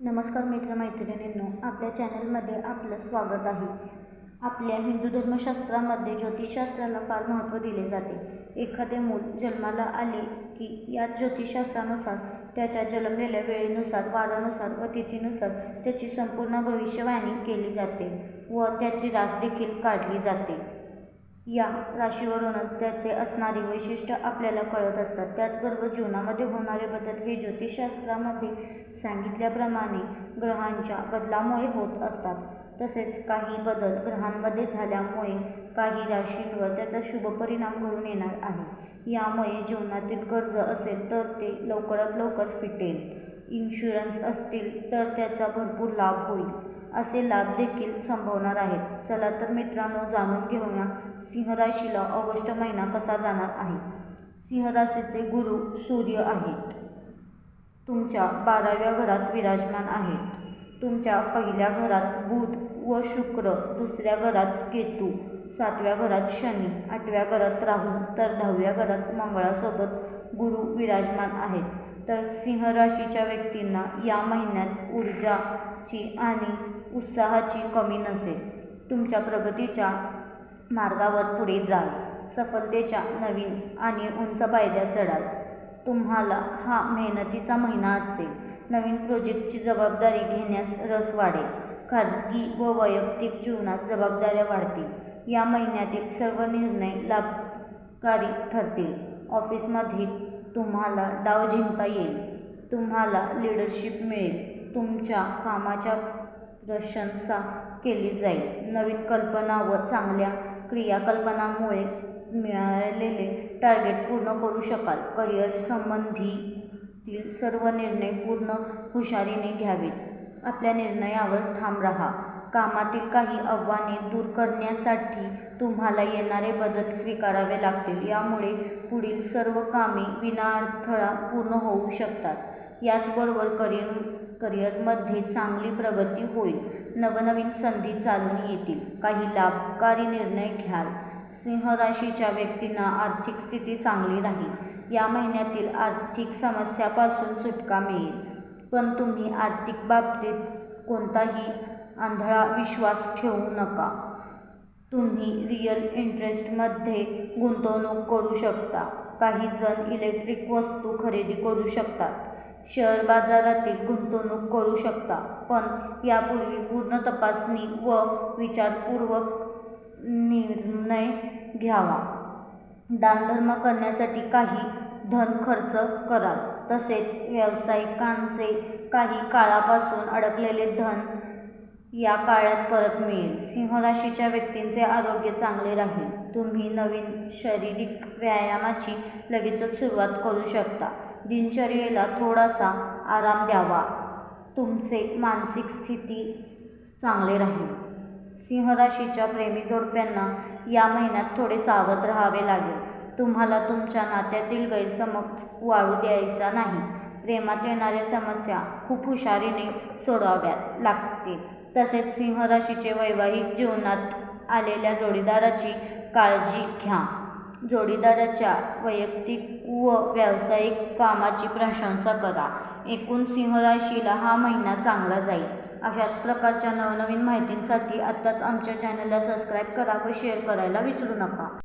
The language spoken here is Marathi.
नमस्कार मित्रमैत्रिणींनो आपल्या चॅनलमध्ये आपलं स्वागत आहे. आपल्या हिंदू धर्मशास्त्रामध्ये ज्योतिषशास्त्राला फार महत्त्व दिले जाते. एखादे मूल जन्माला आले की या ज्योतिषशास्त्रानुसार त्याच्या जन्मलेल्या वेळेनुसार वारानुसार व तिथीनुसार त्याची संपूर्ण भविष्यवाणी केली जाते व त्याची रास देखील काढली जाते. या राशीवरूनच त्याचे असणारी वैशिष्ट्य आपल्याला कळत असतात. त्याचबरोबर जीवनामध्ये होणारे बदल हे ज्योतिषशास्त्रामध्ये सांगितल्याप्रमाणे ग्रहांच्या बदलामुळे होत असतात. तसेच काही बदल ग्रहांमध्ये झाल्यामुळे काही राशींवर त्याचा शुभ परिणाम घडून येणार आहे. यामुळे जीवनातील कर्ज असेल तर ते लवकरात लवकर फिटेल. इन्शुरन्स असतील तर त्याचा भरपूर लाभ होईल. असे लाभ देखील संभवणार आहेत. चला तर मित्रांनो जाणून घेऊया सिंह राशीला ऑगस्ट महिना कसा जाणार आहे. सिंह राशीचे गुरु सूर्य आहेत. तुमच्या बाराव्या घरात विराजमान आहेत. तुमच्या पहिल्या घरात बुध व शुक्र दुसऱ्या घरात केतू सातव्या घरात शनी आठव्या घरात राहू तर दहाव्या घरात मंगळासोबत गुरु विराजमान आहेत. तर सिंह राशीच्या व्यक्तींना या महिन्यात ऊर्जाची आणि उत्साहाची कमी नसेल. तुमच्या प्रगतीच्या मार्गावर पुढे जाल. सफलतेच्या नवीन आणि उंच पायऱ्या चढाल. तुम्हाला हा मेहनतीचा महिना असेल. नवीन प्रोजेक्टची जबाबदारी घेण्यास रस वाढेल. खाजगी व वैयक्तिक जीवनात जबाबदाऱ्या वाढतील. या महिन्यातील सर्व निर्णय लाभकारी ठरतील. ऑफिसमधील तुम्हाला डाव जिंकता येईल. तुम्हाला लीडरशिप मिळेल. तुमच्या कामाच्या प्रशंसा केली जाईल. नवीन कल्पना व चांगल्या क्रियाकल्पनामुळे मिळालेले टार्गेट पूर्ण करू शकाल. करिअर संबंधीतील सर्व निर्णय पूर्ण हुशारीने घ्यावेत. आपल्या निर्णयावर ठाम राहा. कामातील काही आव्हाने दूर करण्यासाठी तुम्हाला येणारे बदल स्वीकारावे लागतील. यामुळे पुढील सर्व कामे विनाअडथळा पूर्ण होऊ शकतात. याचबरोबर करिअर करिअरमध्ये चांगली प्रगती होईल. नवनवीन संधी चालून येतील. काही लाभकारी निर्णय घ्याल. सिंह राशीच्या व्यक्तींना आर्थिक स्थिती चांगली राहील. या महिन्यातील आर्थिक समस्यापासून सुटका मिळेल. पण तुम्ही आर्थिक बाबतीत कोणताही आंधळा विश्वास ठेवू नका. तुम्ही रिअल इंटरेस्टमध्ये गुंतवणूक करू शकता. काही जण इलेक्ट्रिक वस्तू खरेदी करू शकतात. शेअर बाजारातील गुंतवणूक करू शकता. पण यापूर्वी पूर्ण तपासणी व विचारपूर्वक निर्णय घ्यावा. दानधर्म करण्यासाठी काही धन खर्च कराल. तसेच व्यावसायिकांचे काही काळापासून अडकलेले धन या काळात परत मिळेल. सिंहराशीच्या व्यक्तींचे आरोग्य चांगले राहील. तुम्ही नवीन शारीरिक व्यायामाची लगेचच सुरुवात करू शकता. दिनचर्येला थोडासा आराम द्यावा. तुमचे मानसिक स्थिती चांगले राहील. सिंहराशीच्या प्रेमी जोडप्यांना या महिन्यात थोडे सावध राहावे लागेल. तुम्हाला तुमच्या नात्यातील गैरसमज वाळू द्यायचा नाही. प्रेमात येणाऱ्या समस्या खूप हुशारीने सोडवाव्यात लागतील. तसेच सिंह राशीचे वैवाहिक जीवनात आलेल्या जोडीदाराची काळजी घ्या. जोडीदाराच्या वैयक्तिक व व्यावसायिक कामाची प्रशंसा करा. एकूण सिंह राशीला हा महिना चांगला जाईल. अशाच प्रकारच्या नवनवीन माहितींसाठी आत्ताच आमच्या चॅनलला सबस्क्राईब करा व शेअर करायला विसरू नका.